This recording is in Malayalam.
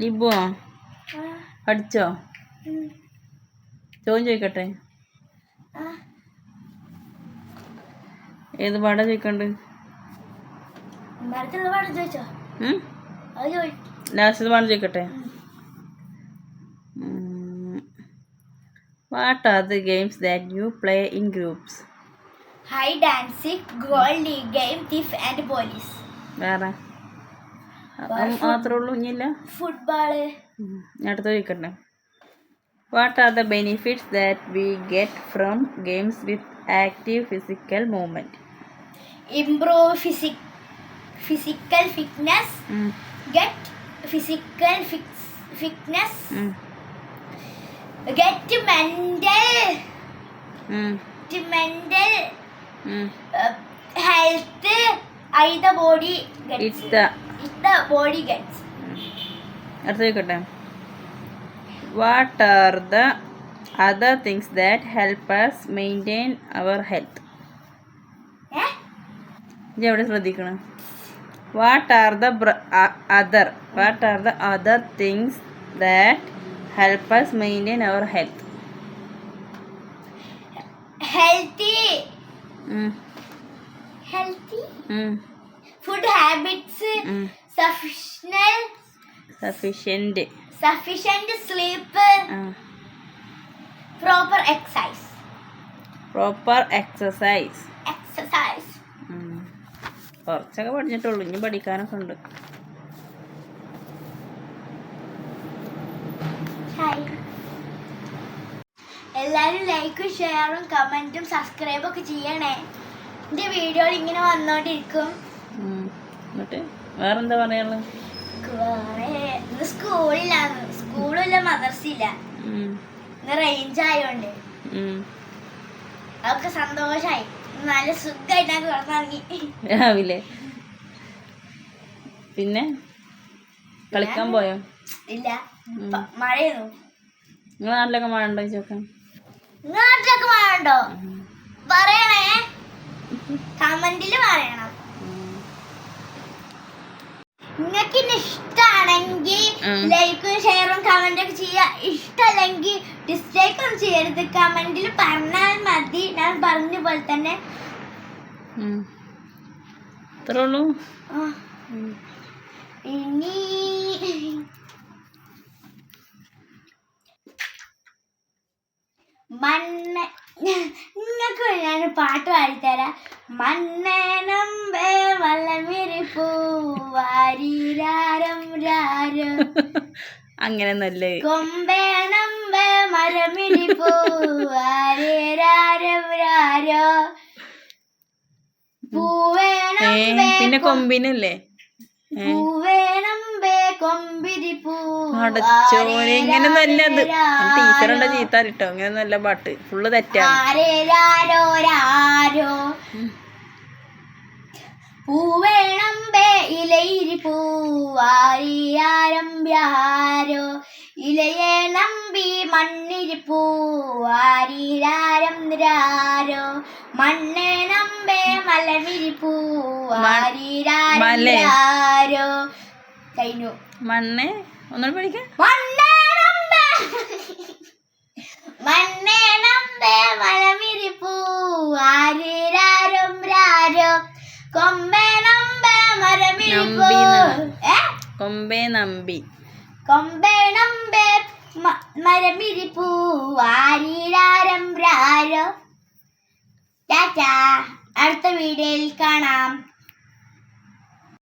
ലിബോ പഠിച്ചോ? ചോദ്യം ചോദിക്കട്ടെ. ഏത് പാടാ ചോദിക്കണ്ട്? ലാസ്റ്റ് പാട് ചോദിക്കട്ടെ. What are the games that you play in groups hide seek gold game thief and police വേറെ? മാത്രമേ ഉള്ളൂ ഇനിയില്ല? ഫുട്ബോൾ. അടുത്ത ചോദിക്കട്ടെ? What are the benefits that we get from games with active physical movement improve physique physical fitness get physical fitness get mental mental health I the body it's the body gets അടുത്ത ചോദിക്കട്ടെ? What are the other things that help us maintain our health എവിടെ ശ്രദ്ധിക്കണം? What are the other what are the other things that help us maintain our health healthy healthy food habits sufficient sufficient sleep proper exercise proper exercise exercise കുറച്ചൊക്കെ പഠിച്ചിട്ടുള്ളൂ ഇനി പഠിക്കാനൊക്കെ ഉണ്ട്. എല്ലാവരും ലൈക്കും ഷെയറും കമന്റും സബ്സ്ക്രൈബും ഒക്കെ ചെയ്യണേ. എന്റെ വീഡിയോയിൽ ഇങ്ങനെ വന്നോണ്ടിരിക്കും. ഉം. എന്നിട്ട് വേറെന്താ പറയാനുള്ളത് കുറേ ഇന്ന് സ്കൂളിലാണ്. സ്കൂളില്ല മദർസില്ല. ഉം. ഇന്ന് റേഞ്ച് ആയോണ്ട്. ഉം. അതൊക്കെ സന്തോഷായി. നല്ല സുഖമായിട്ട് ഞാൻ കിടന്നിറങ്ങി. രാവിലെ. പിന്നെ? കളിക്കാൻ പോയോ? ഇല്ല. മഴയോ നിങ്ങളെ നാട്ടിലൊക്കെ മഴ ഉണ്ടോ ചോദിച്ചോക്കാം? നാട്ടിലൊക്കെ മഴ ഉണ്ടോ? ലൈക്കും ഷെയറും കമന്റ് ഒക്കെ ചെയ്യുക. ഇഷ്ടമല്ലെങ്കിൽ ഡിസ്ലൈക്ക് ഒന്നും ചെയ്യരുത്. കമന്റിൽ പറഞ്ഞാൽ മതി. ഞാൻ പറഞ്ഞ പോലെ തന്നെ. ഉള്ളൂ. ഇനി മണ്ണ നിങ്ങൾക്ക് ഞാൻ പാട്ട് പാടിത്തരാം. മണ്ണനം വേ വാരിരാരം രാരം. നല്ല പിന്നെ കൊമ്പിനല്ലേ? അടച്ചോനെ ഇങ്ങനെ നല്ലത് ടീച്ചറുണ്ട ചീത്ത കിട്ടോ? ഇങ്ങനെ നല്ല പാട്ട്. ഫുള്ള് തെറ്റാണ്. ആരേരാരോ രാരോ പൂവേണം ബേ ഇലയിരി പൂവാരിയാരം വ്യാരോ ഇലയെ നമ്പി മണ്ണിരി പൂവാരിരാരം രാരോ മണ്ണെ നമ്പേ മലവിരി പൂവാരിരാരം മലേ? രാരോ കഴിഞ്ഞു. മണ്ണ്. ഒന്നും പഠിക്കാം. നമ്പി കൊമ്പേ നമ്പി. കൊമ്പേ നമ്പേ മരമിരിപ്പൂ ആരിരാരം രാരോ. ടാറ്റാ. അടുത്ത വീഡിയോയിൽ കാണാം.